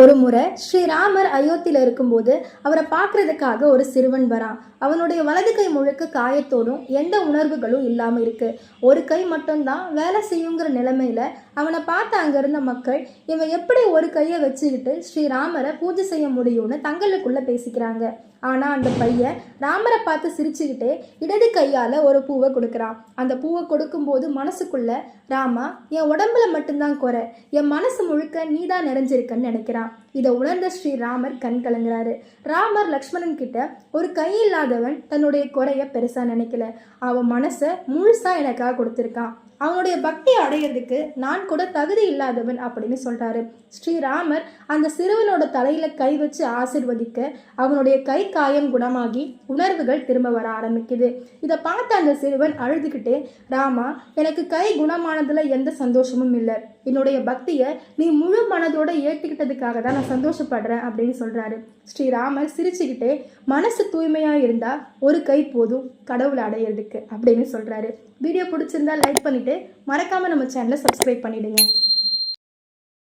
ஒரு முறை ஸ்ரீராமர் அயோத்தியில் இருக்கும்போது அவரை பார்க்கறதுக்காக ஒரு சிறுவன் வரான். அவனுடைய வலது கை முழுக்க காயத்தோடும் எந்த உணர்வுகளும் இல்லாமல் இருக்கு. ஒரு கை மட்டும்தான் வேலை செய்யுங்கிற நிலைமையில அவனை பார்த்த அங்க இருந்த மக்கள் இவன் எப்படி ஒரு கையை வச்சுக்கிட்டு ஸ்ரீராமரை பூஜை செய்ய முடியும்னு தங்களுக்குள்ள பேசிக்கிறாங்க? ஆனால் அந்த பையன் ராமரை பார்த்து சிரிச்சுக்கிட்டே இடது கையால் ஒரு பூவை கொடுக்குறான். அந்த பூவை கொடுக்கும்போது மனசுக்குள்ள ராமா என் உடம்புல மட்டும்தான் குறை. என் மனசு முழுக்க நீதான் நிறைஞ்சிருக்கன்னு நினைக்கிறான். இதை உணர்ந்த ஸ்ரீராமர் கண் கலங்குறாரு. ராமர் லக்ஷ்மணன் கிட்ட ஒரு கை இல்லாதவன் தன்னுடைய குறைய பெருசாக நினைக்கல. அவன் மனசை முழுசாக எனக்காக கொடுத்துருக்கான். அவனுடைய பக்தி அடையிறதுக்கு நான் கூட தகுதி இல்லாதவன் அப்படின்னு சொல்கிறாரு ஸ்ரீராமர் அந்த சிறுவனோட தலையில் கை வச்சு ஆசிர்வதிக்க அவனுடைய கை காயம் குணமாகி உணர்வுகள் திரும்ப வர ஆரம்பிக்குது. இதை பார்த்த அந்த சிறுவன் அழுதுகிட்டே ராமா எனக்கு கை குணமானதில் எந்த சந்தோஷமும் இல்லை. என்னுடைய பக்தியை நீ முழு மனதோட ஏற்றுக்கிட்டதுக்காக தான் நான் சந்தோஷப்படுறேன் அப்படின்னு சொல்கிறாரு ஸ்ரீராமர் சிரிச்சுக்கிட்டே மனசு தூய்மையாக இருந்தால் ஒரு கை போதும் கடவுளை அடையிறதுக்கு அப்படின்னு சொல்கிறாரு வீடியோ பிடிச்சிருந்தா லைக் பண்ணிட்டு மறக்காம நம்ம சேனலை சப்ஸ்கிரைப் பண்ணிடுங்க.